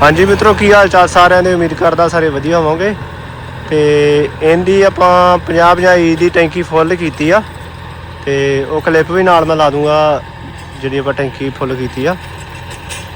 ਹਾਂਜੀ ਮਿੱਤਰੋ, ਕੀ ਹਾਲ ਚਾਲ ਸਾਰਿਆਂ ਦੇ? ਉਮੀਦ ਕਰਦਾ ਸਾਰੇ ਵਧੀਆ ਹੋਵੋਗੇ। ਤੇ ਇਹਦੀ ਆਪਾਂ 50 50 ਦੀ ਟੈਂਕੀ ਫੁੱਲ ਕੀਤੀ ਆ। ਤੇ ਉਹ ਕਲਿੱਪ ਵੀ ਨਾਲ ਮੈਂ ਲਾ ਦੂੰਗਾ, ਜਿਹੜੀ ਆਪਾਂ ਟੈਂਕੀ ਫੁੱਲ ਕੀਤੀ ਆ।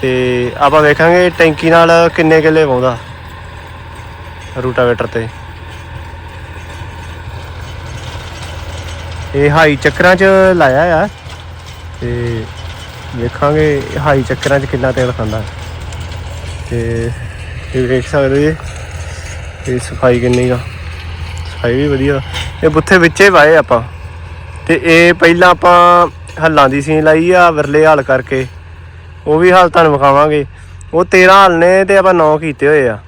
ਤੇ ਆਪਾਂ ਵੇਖਾਂਗੇ ਟੈਂਕੀ ਨਾਲ ਕਿੰਨੇ ਕਿੱਲੇ ਪਾਉਂਦਾ ਰੂਟਾਵੇਟਰ ਤੇ। ਇਹ ਹਾਈ ਚੱਕਰਾਂ 'ਚ ਲਾਇਆ ਆ। ਤੇ ਵੇਖਾਂਗੇ ਹਾਈ ਚੱਕਰਾਂ 'ਚ ਕਿੰਨਾ ਤੇਲ ਖਾਂਦਾ। ਤੇ ਇਹ ਵੇਖ ਸਕਦੇ ਜੀ, ਇਹ ਸਫ਼ਾਈ ਕਿੰਨੀ ਆ। ਸਫ਼ਾਈ ਵੀ ਵਧੀਆ। ਇਹ ਬੁੱਥੇ ਵਿੱਚੇ ਵਾਏ ਆਪਾਂ। ਤੇ ਇਹ ਪਹਿਲਾਂ ਆਪਾਂ ਹੱਲਾਂ ਦੀ ਸੀਨ ਲਾਈ ਆ, ਵਿਰਲੇ ਹਲ ਕਰਕੇ। ਉਹ ਵੀ ਹਾਲ ਤੁਹਾਨੂੰ ਵਿਖਾਵਾਂਗੇ। ਉਹ 13 ਹਲ ਨੇ ਤੇ ਆਪਾਂ 9 ਕੀਤੇ ਹੋਏ ਆ।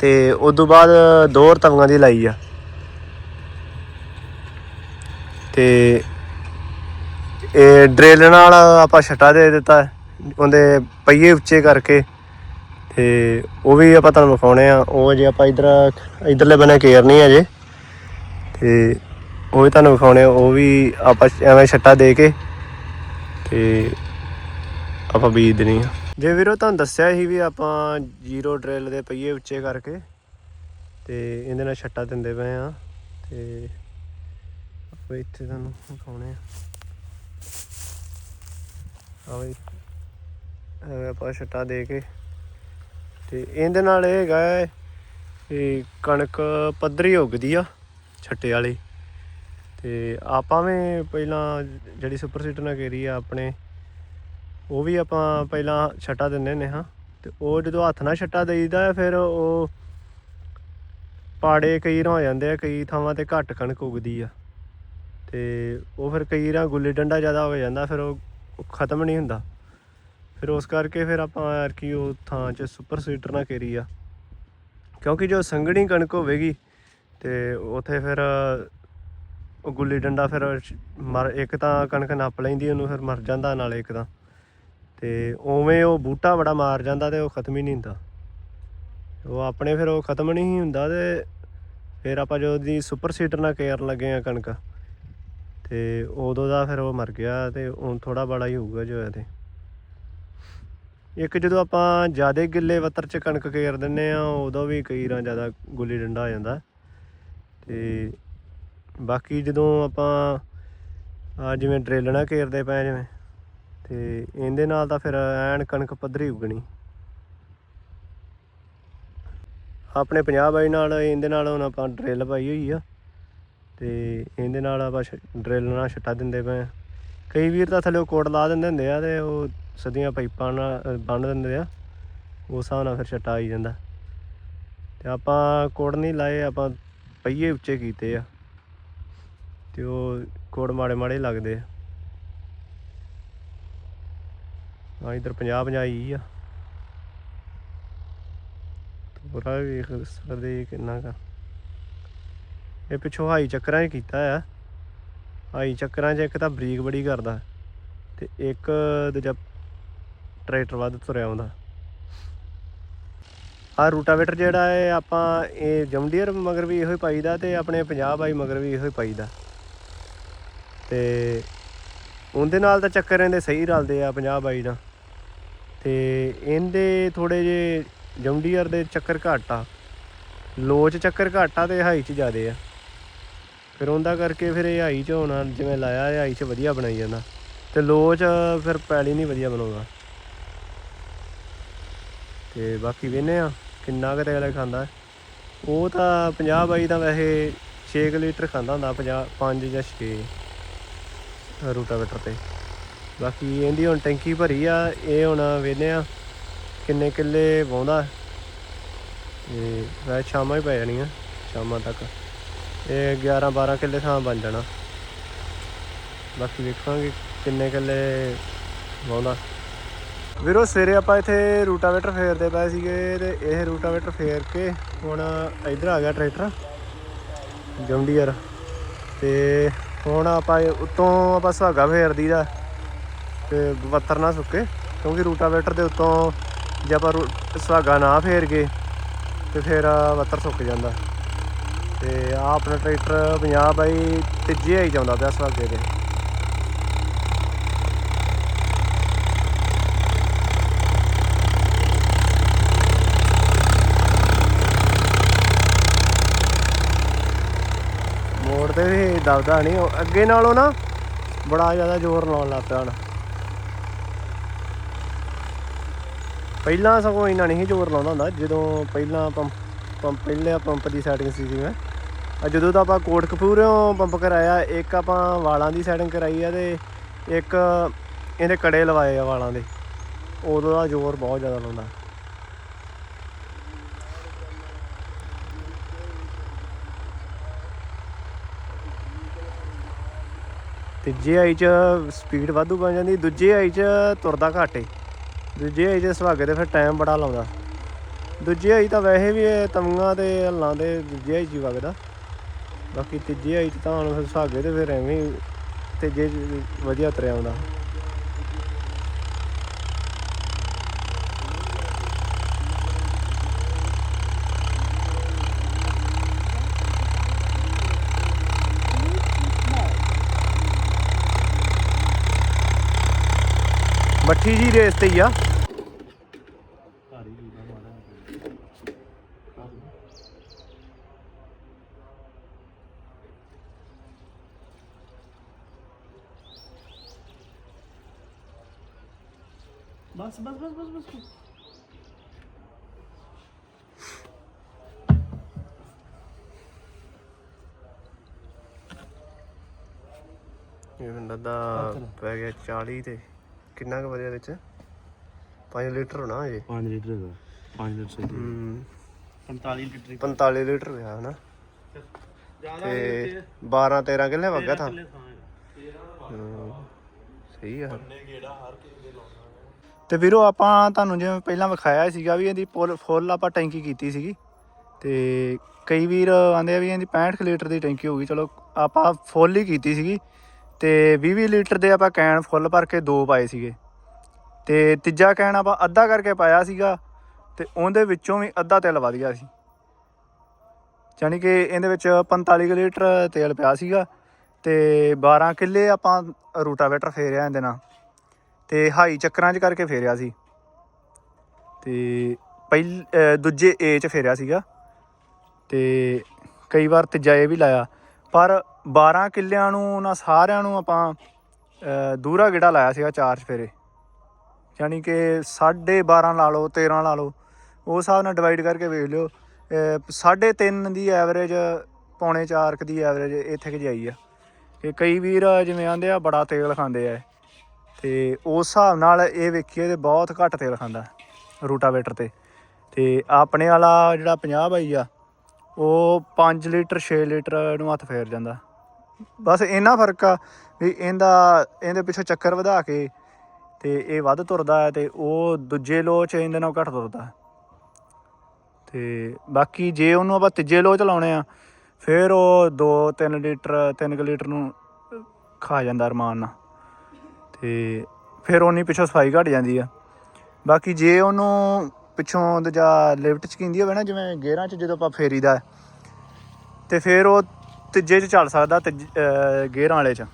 ਤੇ ਉਸ ਤੋਂ ਬਾਅਦ ਦੋ ਤਵੀਆਂ ਦੀ ਲਾਈ ਆ। ਤੇ ਇਹ ਡਰਿਲ ਨਾਲ ਆਪਾਂ ਛੱਟਾ ਦੇ ਦਿੱਤਾ। ਉਹਦੇ ਪਹੀਏ ਉੱਚੇ ਕਰਕੇ। ਤੇ ਉਹ ਵੀ ਆਪਾਂ ਤੁਹਾਨੂੰ ਵਿਖਾਉਣੇ ਆ। ਉਹ ਜੇ ਆਪਾਂ ਇਧਰ ਇਧਰਲੇ ਬੰਨੇ ਕੇਅਰ ਨਹੀਂ ਅਜੇ। ਤੇ ਉਹ ਵੀ ਤੁਹਾਨੂੰ ਵਿਖਾਉਣੇ ਆ, ਉਹ ਵੀ ਆਪਾਂ ਐਵੇਂ ਛੱਟਾ ਦੇ ਕੇ ਤੇ ਆਪਾਂ ਬੀਜ ਦੇਣੀ ਆ। ਜੇ ਵੀਰੋ ਤੁਹਾਨੂੰ ਦੱਸਿਆ ਸੀ ਵੀ ਆਪਾਂ ਜ਼ੀਰੋ ਡਰਿਲ ਦੇ ਪਹੀਏ ਉੱਚੇ ਕਰਕੇ ਤੇ ਇਹਦੇ ਨਾਲ ਛੱਟਾ ਦਿੰਦੇ ਪਏ ਆ। ਤੇ ਆਪਾਂ ਇੱਥੇ ਤੁਹਾਨੂੰ ਵਿਖਾਉਣੇ ਆ। ਆ ਆਪਾਂ ਛੱਟਾ ਦੇ ਕੇ ਤੇ ਇਹਦੇ ਨਾਲ ਇਹ ਹੈਗਾ ਹੈ ਕਣਕ ਪੱਧਰੀ ਉੱਗਦੀ ਆ ਛੱਟੇ ਵਾਲੀ। ਤੇ ਆਪਾਂ ਵੀ ਪਹਿਲਾਂ ਜਿਹੜੀ ਸੁਪਰ ਸੀਟਰ ਨਾਲ ਕੇਰੀ ਆ ਆਪਣੇ, ਉਹ ਵੀ ਆਪਾਂ ਪਹਿਲਾਂ ਛੱਟਾ ਦਿੰਦੇ ਨੇ ਹਾਂ। ਤੇ ਉਹ ਜਦੋਂ ਹੱਥ ਨਾਲ ਛੱਟਾ ਦੇਈਦਾ ਫਿਰ ਉਹ ਪਾੜੇ ਕਈ ਰਾਂ ਹੋ ਜਾਂਦੇ ਆ, ਕਈ ਥਾਵਾਂ ਤੇ ਘੱਟ ਕਣਕ ਉੱਗਦੀ ਆ। ਤੇ ਉਹ ਫਿਰ ਕਈ ਰਾਂ ਗੁੱਲੀ ਡੰਡਾ ਜ਼ਿਆਦਾ ਹੋ ਜਾਂਦਾ, ਫਿਰ ਉਹ ਖਤਮ ਨਹੀਂ ਹੁੰਦਾ। ਫਿਰ ਉਸ ਕਰਕੇ ਫਿਰ ਆਪਾਂ ਯਾਰ ਕੀ ਉਹ ਥਾਂ 'ਚ ਸੁਪਰ ਸੀਟਰ ਨਾ ਕੇਰੀ ਆ। ਕਿਉਂਕਿ ਜੋ ਸੰਘਣੀ ਕਣਕ ਹੋਵੇਗੀ ਤੇ ਉਥੇ ਫਿਰ ਉਹ ਗੁੱਲੀ ਡੰਡਾ ਫਿਰ ਮਰ, ਇੱਕ ਤਾਂ ਕਣਕ ਨੱਪ ਲੈਂਦੀ, ਉਹਨੂੰ ਫਿਰ ਮਰ ਜਾਂਦਾ ਨਾਲ ਇੱਕ ਤਾਂ। ਤੇ ਉਵੇਂ ਉਹ ਬੂਟਾ ਬੜਾ ਮਾਰ ਜਾਂਦਾ ਤੇ ਉਹ ਖਤਮ ਹੀ ਨਹੀਂ ਹੁੰਦਾ। ਉਹ ਆਪਣੇ ਫਿਰ ਉਹ ਖਤਮ ਨਹੀਂ ਹੁੰਦਾ ਤੇ ਫਿਰ ਆਪਾਂ ਜੋ ਦੀ ਸੁਪਰ ਸੀਟਰ ਨਾਲ ਕੇਅਰ ਲੱਗੇ ਆ ਕਣਕ, ਤੇ ਉਦੋਂ ਦਾ ਫਿਰ ਉਹ ਮਰ ਗਿਆ ਤੇ ਹੁਣ ਥੋੜਾ ਬੜਾ ਹੀ ਹੋਊਗਾ ਜੋ ਹੈ ਤੇ। ਇੱਕ ਜਦੋਂ ਆਪਾਂ ਜ਼ਿਆਦਾ ਗਿੱਲੇ ਵੱਤਰ ਚ ਕਣਕ ਘੇਰ ਦਿੰਨੇ ਆ, ਉਦੋਂ ਵੀ ਕਈ ਰਾਂ ਜ਼ਿਆਦਾ ਗੁੱਲੀ ਡੰਡਾ ਆ ਜਾਂਦਾ। ਤੇ ਬਾਕੀ ਜਦੋਂ ਆਪਾਂ ਆ ਜਿਵੇਂ ਡਰਿੱਲ ਨਾਲ ਕੇਰਦੇ ਪਏ ਜਿਵੇਂ, ਤੇ ਇਹਦੇ ਨਾਲ ਤਾਂ ਫਿਰ ਐਨ ਕਣਕ ਪੱਧਰੀ ਉਗਣੀ। ਆਪਣੇ 50 ਬਾਈ ਨਾਲ ਇਹਦੇ ਨਾਲ ਹੁਣ ਆਪਾਂ ਡਰਿੱਲ ਪਾਈ ਹੋਈ ਆ, ਤੇ ਇਹਦੇ ਨਾਲ ਆਪਾਂ ਡਰਿੱਲ ਨਾਲ ਛੱਟਾ ਦਿੰਦੇ ਪਏ ਕਈ ਵੀਰ ਤਾਂ ਥੱਲੇ ਕੋਟ ਲਾ ਦਿੰਦੇ ਹੁੰਦੇ ਆ, ਤੇ ਉਹ ਸਦੀਆਂ ਪਾਈਪਾਂ ਨਾਲ ਬੰਨ ਦਿੰਦੇ ਆ। ਉਸ ਹਿਸਾਬ ਨਾਲ ਫਿਰ ਛੱਟਾ ਆਈ ਜਾਂਦਾ। ਤੇ ਆਪਾਂ ਕੋੜ ਨਹੀਂ ਲਾਏ, ਆਪਾਂ ਪਹੀਏ ਉੱਚੇ ਕੀਤੇ ਆ। ਤੇ ਉਹ ਕੋੜ ਮਾੜੇ ਮਾੜੇ ਲੱਗਦੇ ਆ। ਆ ਇਧਰ 50 50 ਆ। ਪੂਰਾ ਵੇਖ ਸਕਦੇ ਕਿੰਨਾ ਕਾ ਇਹ ਪਿੱਛੋਂ ਹਾਈ ਚੱਕਰਾਂ 'ਚ ਕੀਤਾ ਆ। ਹਾਈ ਚੱਕਰਾਂ 'ਚ ਇੱਕ ਤਾਂ ਬਰੀਕ ਬੜੀ ਕਰਦਾ। ਤੇ ਇੱਕ ਦੂਜਾ ਟਰੈਕਟਰ ਵੱਧ ਤੁਰਿਆ ਆਉਂਦਾ। ਆ ਰੂਟਾਵੇਟਰ ਜਿਹੜਾ ਹੈ, ਆਪਾਂ ਇਹ ਜਮਡੀਅਰ ਮਗਰ ਵੀ ਇਹੋ ਹੀ ਪਾਈਦਾ ਤੇ ਆਪਣੇ 50 ਬਾਈ ਮਗਰ ਵੀ ਇਹੋ ਹੀ ਪਾਈਦਾ। ਤੇ ਉਹਦੇ ਨਾਲ ਤਾਂ ਚੱਕਰ ਇਹਦੇ ਸਹੀ ਰਲਦੇ ਆ 50 ਬਾਈ ਨਾਲ। ਤੇ ਇਹਦੇ ਥੋੜੇ ਜੇ ਜੰਡੀਅਰ ਦੇ ਚੱਕਰ ਘੱਟ ਆ। ਲੋ 'ਚ ਚੱਕਰ ਘੱਟ ਆ ਤੇ ਹਾਈ 'ਚ ਜ਼ਿਆਦੇ ਆ। ਫਿਰ ਉਹਦਾ ਕਰਕੇ ਫਿਰ ਇਹ ਹਾਈ 'ਚ ਹੋਣਾ, ਜਿਵੇਂ ਲਾਇਆ ਇਹ ਹਾਈ 'ਚ ਵਧੀਆ ਬਣਾਈ ਜਾਂਦਾ। ਤੇ ਲੋ 'ਚ ਫਿਰ ਪੈਲੀ ਨਹੀਂ ਵਧੀਆ ਬਣਾਉਂਦਾ। ਤੇ ਬਾਕੀ ਵੇਨੇ ਆ ਕਿੰਨਾ ਕੁ ਤੇਲ ਖਾਂਦਾ ਉਹ ਤਾਂ 50 ਬਾਈ ਤਾਂ ਵੈਸੇ 6 ਲੀਟਰ ਖਾਂਦਾ ਹੁੰਦਾ 50 5 ਜਾਂ 6 ਰੂਟਾਵੇਟਰ ਤੇ। ਬਾਕੀ ਇਹਦੀ ਹੁਣ ਟੈਂਕੀ ਭਰੀ ਆ, ਇਹ ਹੁਣ ਵੇਨੇ ਆ ਕਿੰਨੇ ਕਿੱਲੇ ਵਾਉਂਦਾ ਤੇ ਵੈਸੇ ਸ਼ਾਮਾਂ ਹੀ ਪੈ ਜਾਣੀਆਂ ਸ਼ਾਮਾਂ ਤੱਕ। ਇਹ 11 12 ਕਿੱਲੇ ਥਾਂ ਬਣ ਜਾਣਾ। ਬਾਕੀ ਵੇਖਾਂਗੇ ਕਿੰਨੇ ਕਿੱਲੇ ਵਾਉਂਦਾ ਵੀਰੋ, ਸਵੇਰੇ ਆਪਾਂ ਇੱਥੇ ਰੂਟਾਵੇਟਰ ਫੇਰਦੇ ਪਏ ਸੀਗੇ ਤੇ ਇਹ ਰੂਟਾਵੇਟਰ ਫੇਰ ਕੇ ਹੁਣ ਇੱਧਰ ਆ ਗਿਆ ਟਰੈਕਟਰ, ਜੌਂਡੀਅਰ। ਤੇ ਹੁਣ ਆਪਾਂ ਉੱਤੋਂ ਆਪਾਂ ਸੁਹਾਗਾ ਫੇਰਦੀ ਦਾ ਤੇ ਵੱਤਰ ਨਾ ਸੁੱਕੇ, ਕਿਉਂਕਿ ਰੂਟਾਵੇਟਰ ਦੇ ਉੱਤੋਂ ਜੇ ਆਪਾਂ ਰੂ- ਸੁਹਾਗਾ ਨਾ ਫੇਰ ਗਏ ਤੇ ਫਿਰ ਵੱਤਰ ਸੁੱਕ ਜਾਂਦਾ। ਤੇ ਆ ਆਪਣਾ ਟਰੈਕਟਰ 50 ਬਾਈ ਤੀਜੇ ਹੀ ਜਾਂਦਾ ਪਿਆ ਸੁਹਾਗੇ ਦੇ ਤੇ ਵੀ ਦਬਦਾ ਨਹੀਂ ਉਹ ਅੱਗੇ ਨਾਲੋਂ ਨਾ ਬੜਾ ਜ਼ਿਆਦਾ ਜ਼ੋਰ ਲਾਉਣ ਲੱਗ ਪਿਆ ਹੁਣ। ਪਹਿਲਾਂ ਸਗੋਂ ਇੰਨਾ ਨਹੀਂ ਜ਼ੋਰ ਲਾਉਂਦਾ ਹੁੰਦਾ। ਜਦੋਂ ਪਹਿਲਾਂ ਪੰਪ ਪੰਪ, ਪਹਿਲੇ ਪੰਪ ਦੀ ਸੈਟਿੰਗ ਸੀ ਸੀ ਮੈਂ ਜਦੋਂ ਤਾਂ ਆਪਾਂ ਕੋਟਕਪੂਰੋਂ ਪੰਪ ਕਰਾਇਆ, ਇੱਕ ਆਪਾਂ ਵਾਲਾਂ ਦੀ ਸੈਟਿੰਗ ਕਰਾਈ ਆ ਤੇ ਇੱਕ ਇਹਦੇ ਕੜੇ ਲਵਾਏ ਆ ਵਾਲਾਂ ਦੇ। ਉਦੋਂ ਦਾ ਜ਼ੋਰ ਬਹੁਤ ਜ਼ਿਆਦਾ ਲਾਉਂਦਾ। ਤੀਜੇ ਆਈ ਚ ਸਪੀਡ ਵਾਧੂ ਬਣ ਜਾਂਦੀ, ਦੂਜੇ ਆਈ ਚ ਤੁਰਦਾ ਘੱਟ ਏ। ਦੂਜੇ ਆਈ ਚ ਸੁਹਾਗੇ ਤੇ ਫਿਰ ਟਾਈਮ ਬੜਾ ਲਾਉਂਦਾ। ਦੂਜੇ ਆਈ ਤਾਂ ਵੈਸੇ ਵੀ ਇਹ ਤਮੀਆਂ ਤੇ ਹੱਲਾਂ ਦੇ ਦੂਜੇ ਆਈ ਚ ਵਗਦਾ। ਬਾਕੀ ਤੀਜੇ ਆਈ ਚ ਤਾਂ ਹੁਣ ਫਿਰ ਸੁਹਾਗੇ ਤੇ ਫਿਰ ਐਵੇਂ ਹੀ ਤੀਜੇ 'ਚ ਵਧੀਆ ਤੁਰਿਆ ਆਉਂਦਾ ਮੱਠੀ ਜੀ ਰੇਸ ਤੇ ਹੀ ਆ। ਬਸ ਬਸ ਬਸ ਬਸ ਬਸ। ਇਹ ਬੰਦਾ ਦਾ ਪੈ ਗਿਆ 40 ਤੇ। ਕਿੰਨਾ ਕੁ ਵਧਿਆ ਵਿੱਚ? 5 ਲੀਟਰ ਹੋਣਾ ਅਜੇ 5 ਲੀਟਰ ਹੈਗਾ। 5 ਲੀਟਰ ਸਹੀ ਹੂੰ। 45 ਲੀਟਰ 45 ਲੀਟਰ ਹੋਇਆ ਹਨਾ? ਤੇ 12 13 ਕਿੱਲੇ ਵਗਾ ਥਾਂ? ਹੂੰ, ਸਹੀ ਆ। ਤੇ ਵੀਰੋ ਆਪਾਂ ਤੁਹਾਨੂੰ ਜਿਵੇਂ ਪਹਿਲਾਂ ਵਿਖਾਇਆ ਸੀਗਾ ਵੀ ਇਹਦੀ ਫੁੱਲ ਫੁੱਲ ਆਪਾਂ ਟੈਂਕੀ ਕੀਤੀ ਸੀਗੀ। ਤੇ ਕਈ ਵੀਰ ਆਂਦੇ ਆ ਵੀ ਇਹਦੀ 65 ਕੁ ਲੀਟਰ ਦੀ ਟੈਂਕੀ ਹੋਊਗੀ ਚਲੋ ਆਪਾਂ ਫੁੱਲ ਹੀ ਕੀਤੀ ਸੀਗੀ। ਤੇ 20 ਲੀਟਰ ਦੇ ਆਪਾਂ ਕੈਨ ਫੁੱਲ ਭਰ ਕੇ ਦੋ ਪਾਏ ਸੀਗੇ। ਤੇ ਤੀਜਾ ਕੈਨ ਆਪਾਂ ਅੱਧਾ ਕਰਕੇ ਪਾਇਆ ਸੀਗਾ ਤੇ ਉਹਦੇ ਵਿੱਚੋਂ ਵੀ ਅੱਧਾ ਤੇਲ ਵਧ ਗਿਆ ਸੀ। ਯਾਨੀ ਕਿ ਇਹਦੇ ਵਿੱਚ 45 ਕੁ ਲੀਟਰ ਤੇਲ ਪਿਆ ਸੀਗਾ ਤੇ 12 ਕਿੱਲੇ ਆਪਾਂ ਰੂਟਾਵੇਟਰ ਫੇਰਿਆ ਇਹਦੇ ਨਾਲ ਤੇ ਹਾਈ ਚੱਕਰਾਂ 'ਚ ਕਰਕੇ ਫੇਰਿਆ ਸੀ। ਤੇ ਪਹਿਲ ਦੂਜੇ ਏ 'ਚ ਫੇਰਿਆ ਸੀਗਾ ਤੇ ਕਈ ਵਾਰ ਤੀਜਾ ਏ ਵੀ ਲਾਇਆ। ਪਰ 12 ਕਿੱਲਿਆਂ ਨੂੰ, ਉਹਨਾਂ ਸਾਰਿਆਂ ਨੂੰ ਆਪਾਂ, ਅਹ, ਦੂਰਾ ਗੇੜਾ ਲਾਇਆ ਸੀਗਾ ਚਾਰ ਚਫੇਰੇ। ਯਾਨੀ ਕਿ 12.5 ਲਾ ਲਓ 13 ਲਾ ਲਓ ਉਸ ਹਿਸਾਬ ਨਾਲ ਡਿਵਾਈਡ ਕਰਕੇ ਵੇਖ ਲਿਓ, ਅਹ, ਸਾਢੇ 3 ਦੀ ਐਵਰੇਜ ਪੌਣੇ 4 ਦੀ ਐਵਰੇਜ ਇੱਥੇ ਕਿ ਜਾਈ ਆ। ਕਿ ਕਈ ਵੀਰ ਜਿਵੇਂ ਆਂਦੇ ਆ, ਬੜਾ ਤੇਲ ਖਾਂਦੇ ਆ ਤੇ ਉਸ ਹਿਸਾਬ ਨਾਲ ਇਹ ਵੇਖੀਏ ਤੇ ਬਹੁਤ ਘੱਟ ਤੇਲ ਖਾਂਦਾ ਰੂਟਾਵੇਟਰ ਤੇ। ਤੇ ਆਪਣੇ ਵਾਲਾ ਜਿਹੜਾ 50 ਬਾਈ ਆ, ਉਹ 5 ਲੀਟਰ 6 ਲੀਟਰ ਨੂੰ ਹੱਥ ਫੇਰ ਜਾਂਦਾ। ਬਸ ਇੰਨਾ ਫ਼ਰਕ ਆ ਵੀ ਇਹਦਾ ਇਹਦੇ ਪਿੱਛੇ ਚੱਕਰ ਵਧਾ ਕੇ ਤੇ ਇਹ ਵੱਧ ਤੁਰਦਾ ਹੈ ਤੇ ਉਹ ਦੂਜੇ ਲੋਹ 'ਚ ਇਹਦੇ ਨਾਲ ਘੱਟ ਤੁਰਦਾ ਤੇ ਬਾਕੀ ਜੇ ਉਹਨੂੰ ਆਪਾਂ ਤੀਜੇ ਲੋਹ 'ਚ ਲਾਉਣੇ ਆ ਫਿਰ ਉਹ 2-3 ਲੀਟਰ 3 ਲੀਟਰ ਨੂੰ ਖਾ ਜਾਂਦਾ ਅਰਮਾਨ ਨਾਲ। ਤੇ ਫਿਰ ਉਹਨੀ ਪਿੱਛੋਂ ਸਫ਼ਾਈ ਘਟ ਜਾਂਦੀ ਆ। ਬਾਕੀ ਜੇ ਉਹਨੂੰ ਪਿੱਛੋਂ ਜਾਂ ਲਿਫਟ ਚ ਕੀਂਦੀ ਹੋਵੇ ਨਾ ਜਿਵੇਂ ਗੇਅਰਾਂ ਚ ਜਦੋਂ ਆਪਾਂ ਫੇਰੀਦਾ ਹੈ, ਤੇ ਫਿਰ ਉਹ ਤੀਜੇ ਚ ਚੱਲ ਸਕਦਾ ਤੇ ਗੇਅਰਾਂ ਵਾਲੇ ਚ।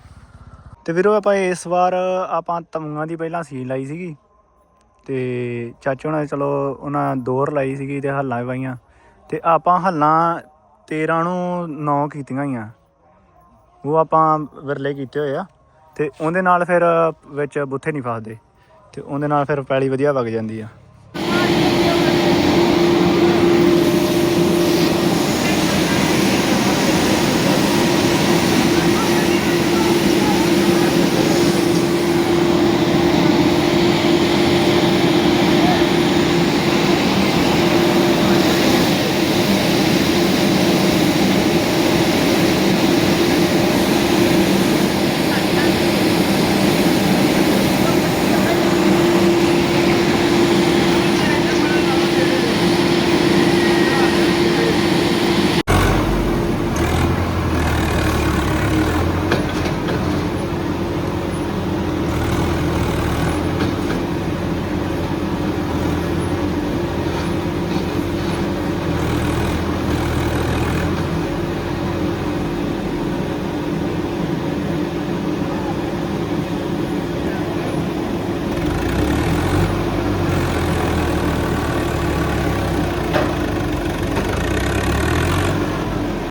ਤੇ ਵੀਰੋ, ਆਪਾਂ ਇਸ ਵਾਰ ਆਪਾਂ ਤਮੂਆਂ ਦੀ ਪਹਿਲਾਂ ਸੀਲ ਲਾਈ ਸੀਗੀ। ਤੇ ਚਾਚੂ ਨੇ ਚਲੋ ਉਹਨਾਂ ਦੋਰ ਲਾਈ ਸੀਗੀ ਤੇ ਹੱਲਾਂ ਵੀ ਪਾਈਆਂ। ਤੇ ਆਪਾਂ ਹੱਲਾਂ 13 ਨੂੰ 9 ਕੀਤੀਆਂ ਹੋਈਆਂ। ਉਹ ਆਪਾਂ ਵਿਰਲੇ ਕੀਤੇ ਹੋਏ ਆ। ਤੇ ਉਹਦੇ ਨਾਲ ਫਿਰ ਵਿੱਚ ਬੁੱਥੇ ਨਹੀਂ ਫਸਦੇ। ਤੇ ਉਹਦੇ ਨਾਲ ਫਿਰ ਪੈਲੀ ਵਧੀਆ ਵਗ ਜਾਂਦੀ ਆ।